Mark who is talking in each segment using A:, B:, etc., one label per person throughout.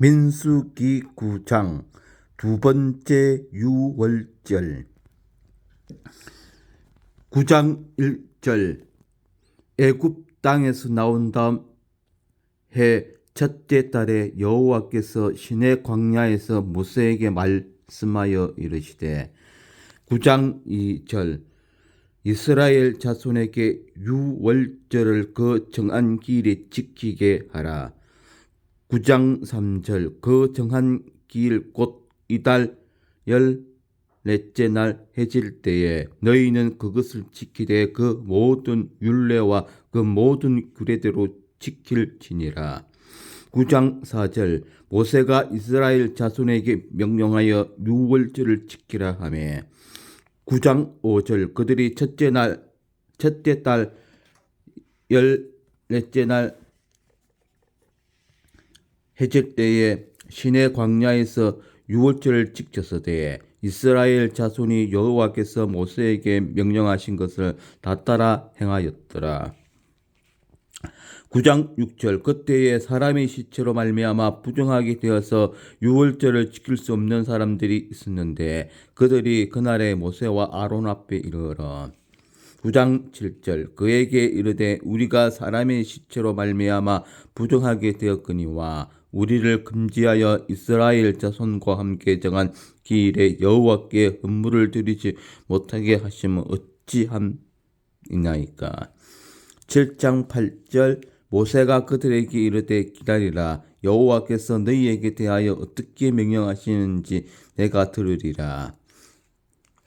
A: 민수기 9장 두 번째 유월절. 9장 1절. 애굽 땅에서 나온 다음 해 첫째 달에 여호와께서 시내 광야에서 모세에게 말씀하여 이르시되 9장 2절. 이스라엘 자손에게 유월절을 그 정한 길에 지키게 하라. 9장 3절 그 정한 길곧 이달 열 넷째 날 해질 때에 너희는 그것을 지키되 그 모든 율례와 그 모든 규례대로 지킬지니라. 9장 4절 모세가 이스라엘 자손에게 명령하여 유월절을 지키라 하매 9장 5절 그들이 첫째 날 첫째 달 열넷째 날 해질 때에 시내 광야에서 유월절을 지켰으되 이스라엘 자손이 여호와께서 모세에게 명령하신 것을 다 따라 행하였더라. 9장 6절 그때에 사람의 시체로 말미암아 부정하게 되어서 유월절을 지킬 수 없는 사람들이 있었는데 그들이 그날에 모세와 아론 앞에 이르러 9장 7절 그에게 이르되 우리가 사람의 시체로 말미암아 부정하게 되었거니와 우리를 금지하여 이스라엘 자손과 함께 정한 기일에 여호와께 헌물을 드리지 못하게 하시면 어찌함이나이까? 7장 8절 모세가 그들에게 이르되 기다리라. 여호와께서 너희에게 대하여 어떻게 명령하시는지 내가 들으리라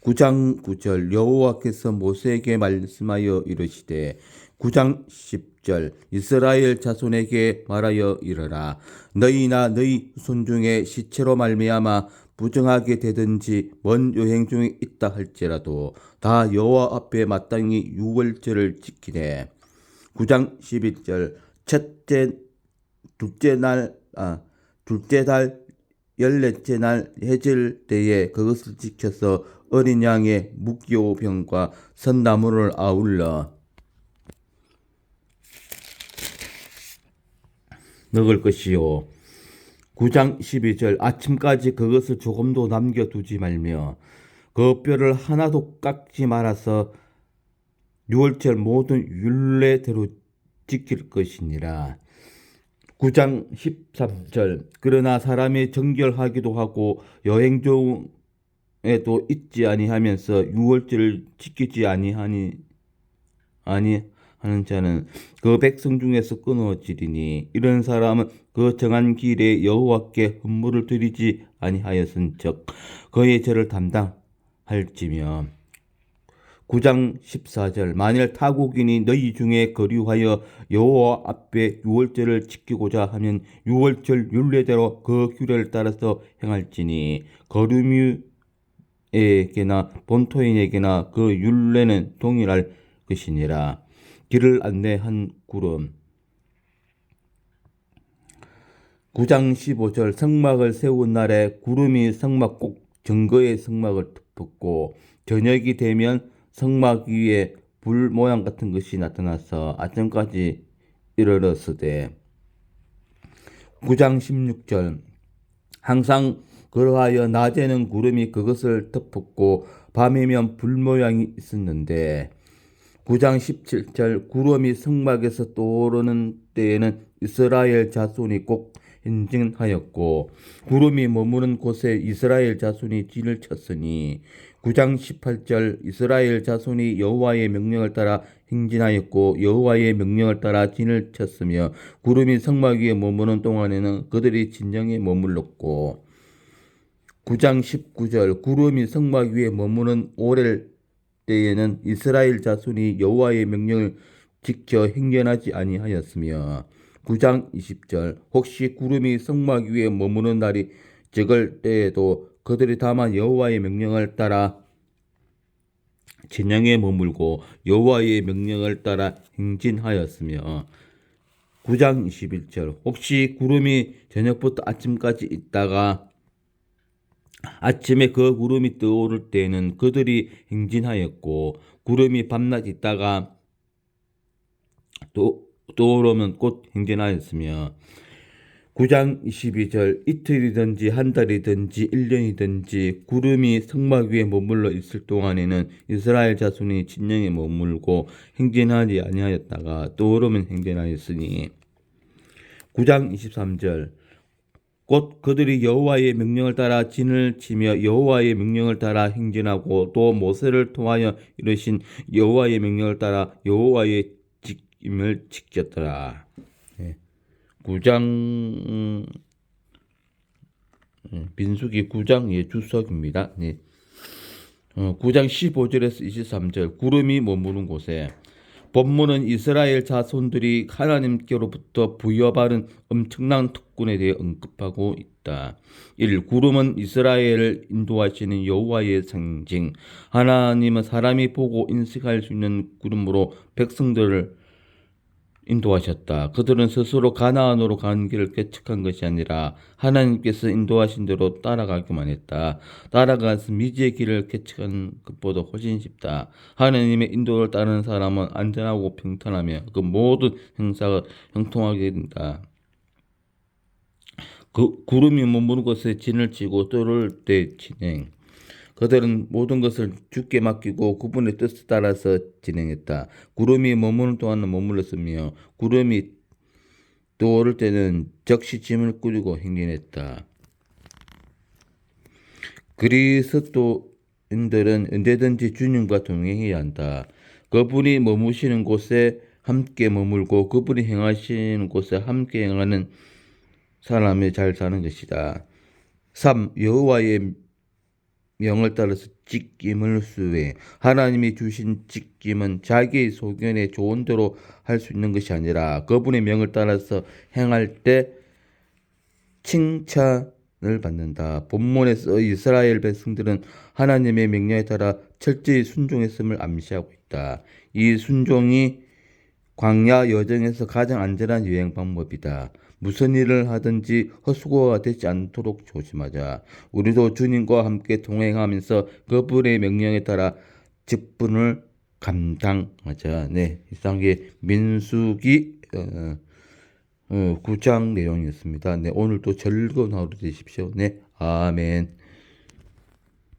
A: 9장 9절 여호와께서 모세에게 말씀하여 이르시되 9장 10절 이스라엘 자손에게 말하여 이르라. 너희나 너희 손 중에 시체로 말미암아 부정하게 되든지 먼 여행 중에 있다 할지라도 다 여호와 앞에 마땅히 유월절을 지키되. 9장 11절 첫째 둘째 날 아, 둘째 달 열넷째 날 해질 때에 그것을 지켜서 어린 양의 묵교병과 선나무를 아울러 먹을 것이요. 9장 12절 아침까지 그것을 조금도 남겨두지 말며 그 뼈를 하나도 깎지 말아서 유월절 모든 율례대로 지킬 것이니라. 9장 13절 그러나 사람이 정결하기도 하고 여행 중 에도 잊지 아니하면서 유월절을 지키지 아니하니 아니 하는 자는 그 백성 중에서 끊어지리니 이런 사람은 그 정한 길에 여호와께 헌물을 드리지 아니하였은즉 그의 죄를 담당할지며. 9장 14절 만일 타국인이 너희 중에 거류하여 여호와 앞에 유월절을 지키고자 하면 유월절 율례대로 그 규례를 따라서 행할지니 거류미 에게나 본토인에게나 그 율례는 동일할 것이니라. 길을 안내한 구름. 9장 15절 성막을 세운 날에 구름이 성막 꼭 정거의 성막을 덮었고 저녁이 되면 성막 위에 불 모양 같은 것이 나타나서 아침까지 이르렀으되. 9장 16절 항상 그러하여 낮에는 구름이 그것을 덮었고 밤이면 불 모양이 있었는데 9장 17절 구름이 성막에서 떠오르는 때에는 이스라엘 자손이 꼭 행진하였고 구름이 머무는 곳에 이스라엘 자손이 진을 쳤으니 9장 18절 이스라엘 자손이 여호와의 명령을 따라 행진하였고 여호와의 명령을 따라 진을 쳤으며 구름이 성막 위에 머무는 동안에는 그들이 진정에 머물렀고 9장 19절 구름이 성막 위에 머무는 오렐 때에는 이스라엘 자손이 여호와의 명령을 지켜 행견하지 아니하였으며 9장 20절 혹시 구름이 성막 위에 머무는 날이 적을 때에도 그들이 다만 여호와의 명령을 따라 진영에 머물고 여호와의 명령을 따라 행진하였으며 9장 21절 혹시 구름이 저녁부터 아침까지 있다가 아침에 그 구름이 떠오를 때에는 그들이 행진하였고 구름이 밤낮 있다가 또 떠오르면 곧 행진하였으며 9장 22절 이틀이든지 한 달이든지 1년이든지 구름이 성막 위에 머물러 있을 동안에는 이스라엘 자손이 진영에 머물고 행진하지 아니하였다가 또 오르면 행진하였으니 9장 23절 곧 그들이 여호와의 명령을 따라 진을 치며 여호와의 명령을 따라 행진하고 또 모세를 통하여 이르신 여호와의 명령을 따라 여호와의 직임을 지켰더라. 예. 9장 음, 예, 민수기 9장 예, 주석입니다. 네. 어, 9장 15절에서 23절 구름이 머무는 곳에 본문은 이스라엘 자손들이 하나님께로부터 부여받은 엄청난 특권에 대해 언급하고 있다. 1. 구름은 이스라엘을 인도하시는 여호와의 상징. 하나님은 사람이 보고 인식할 수 있는 구름으로 백성들을 인도하셨다. 그들은 스스로 가나안으로 가는 길을 개척한 것이 아니라 하나님께서 인도하신 대로 따라가기만 했다. 따라가서 미지의 길을 개척한 것보다 훨씬 쉽다. 하나님의 인도를 따르는 사람은 안전하고 평탄하며 그 모든 행사가 형통하게 된다. 그 구름이 머무는 곳에 진을 치고 떠올 때 진행. 그들은 모든 것을 주께 맡기고 그분의 뜻에 따라서 진행했다. 구름이 머무는 동안은 머물렀으며 구름이 떠오를 때는 적시 짐을 꾸리고 행진했다. 그리스도인들은 언제든지 주님과 동행해야 한다. 그분이 머무시는 곳에 함께 머물고 그분이 행하시는 곳에 함께 행하는 사람이 잘 사는 것이다. 3. 여호와의 명을 따라서 직임을 수해 하나님이 주신 직임은 자기의 소견에 좋은 대로 할 수 있는 것이 아니라 그분의 명을 따라서 행할 때 칭찬을 받는다. 본문에서 이스라엘 백성들은 하나님의 명령에 따라 철저히 순종했음을 암시하고 있다. 이 순종이 광야 여정에서 가장 안전한 여행 방법이다. 무슨 일을 하든지 헛수고가 되지 않도록 조심하자. 우리도 주님과 함께 동행하면서 그분의 명령에 따라 직분을 감당하자. 네, 이상 게 민수기 어, 어, 9장 내용이었습니다. 네, 오늘도 즐거운 하루 되십시오. 네, 아멘.